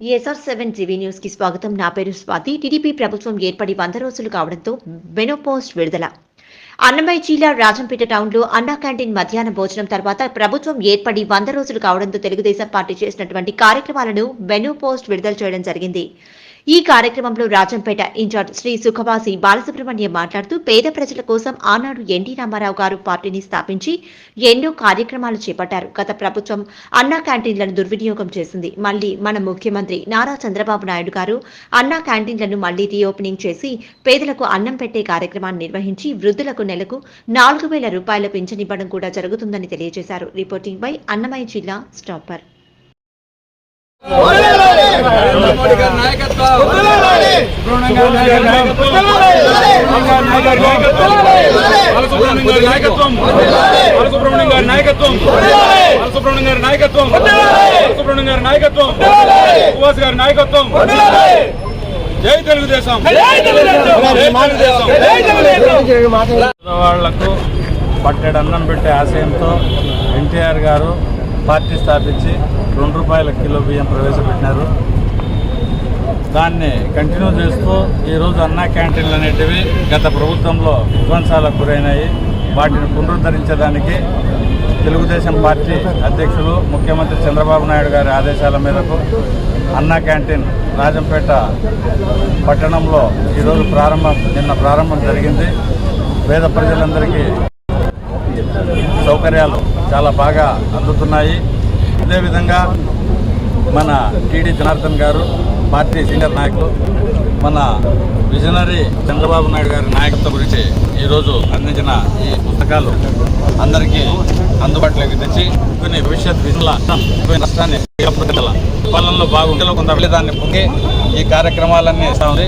SR seven GV న్యూస్కి స్వాగతం. నా పేరు స్వాతి. టీడీపీ ప్రభుత్వం ఏర్పడి వంద రోజులు కావడంతో బెనోపోస్ట్ విడుదల. అన్నమయ్య జిల్లా రాజంపేట టౌన్లో అన్నా క్యాంటీన్ మధ్యాహ్న భోజనం తర్వాత ప్రభుత్వం ఏర్పడి వంద రోజులు కావడంతో తెలుగుదేశం పార్టీ చేసినటువంటి కార్యక్రమాలను బెనో పోస్ట్ విడుదల చేయడం జరిగింది. ఈ కార్యక్రమంలో రాజంపేట ఇన్ఛార్జ్ శ్రీ సుఖవాసి బాలసుబ్రహ్మణ్యం మాట్లాడుతూ పేద ప్రజల కోసం ఆనాడు ఎన్టీ రామారావు గారు పార్టీని స్థాపించి ఎన్నో కార్యక్రమాలు చేపట్టారు. గత ప్రభుత్వం అన్నా క్యాంటీన్లను దుర్వినియోగం చేసింది. మళ్ళీ మన ముఖ్యమంత్రి నారా చంద్రబాబు నాయుడు గారు అన్నా క్యాంటీన్లను మళ్ళీ రీఓపెనింగ్ చేసి పేదలకు అన్నం పెట్టే కార్యక్రమాన్ని నిర్వహించి వృద్ధులకు నెలకు నాలుగు వేల రూపాయల పింఛనివ్వడం కూడా జరుగుతుందని తెలియజేశారు. రిపోర్టింగ్ బై అన్నమయ్య జిల్లా స్టాపర్. బాలసుబ్రహ్మణ్యం గారి నాయకత్వం. బాలసుబ్రహ్మణ్యం గారి నాయకత్వం బాలసుబ్రహ్మణ్యం గారి నాయకత్వం బాలసుబ్రహ్మణ్యం గారి నాయకత్వం ఉపవాస్ గారి నాయకత్వం జై తెలుగుదేశం జై తెలుగుదేశం వాళ్ళకు పట్టెడు అన్నం పెట్టే ఆశయంతో ఎన్టీఆర్ గారు పార్టీ స్థాపించి రెండు రూపాయల కిలో బియ్యం ప్రవేశపెట్టినారు. దాన్ని కంటిన్యూ చేస్తూ ఈరోజు అన్నా క్యాంటీన్లు అనేటివి గత ప్రభుత్వంలో విధ్వంసాలకు గురైనాయి. వాటిని పునరుద్ధరించడానికి తెలుగుదేశం పార్టీ అధ్యక్షులు ముఖ్యమంత్రి చంద్రబాబు నాయుడు గారి ఆదేశాల మేరకు అన్నా క్యాంటీన్ రాజంపేట పట్టణంలో ఈరోజు ప్రారంభం నిన్న ప్రారంభం జరిగింది. పేద ప్రజలందరికీ సౌకర్యాలు చాలా బాగా అందుతున్నాయి. అదేవిధంగా మన టీడీ జనార్దన్ గారు పార్టీ సీనియర్ నాయకులు మన విజనరీ చంద్రబాబు నాయుడు గారి నాయకత్వం గురించి ఈరోజు అందించిన ఈ పుస్తకాలు అందరికీ అందుబాటులోకి తెచ్చి కొన్ని భవిష్యత్ విధుల నష్టాన్ని పాలనలో బాగుంటే కొంత దాన్ని పొంగి ఈ కార్యక్రమాలన్నీ ఇస్తా ఉంది